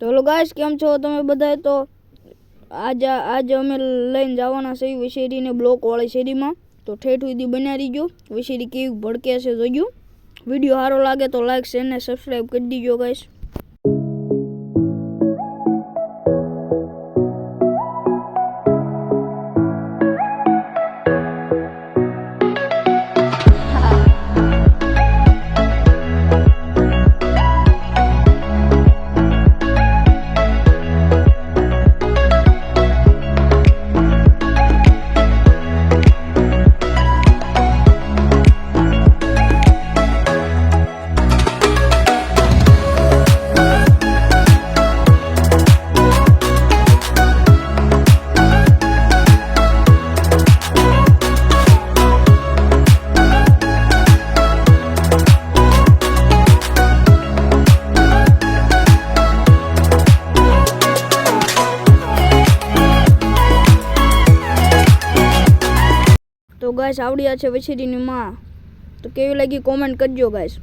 તો hello guys, કેમ છો તમે બધા તો આજ આજે અમે લઈને જવાના છે વિશેરીને બ્લોક વાળી શેરીમાં. તો ઠેઠ સુધી બનાવી દીજો. વિશેરી કેવી ભડકે છે જોજો. વીડિયો સારો લાગે તો લાઈક, શેર ને સબસ્ક્રાઈબ કરી દીજો ગાઈસ. તો ગાઈસ આવડ્યા છે વછેરીની માં. તો કેવી લાગી કોમેન્ટ કરજો ગાઈસ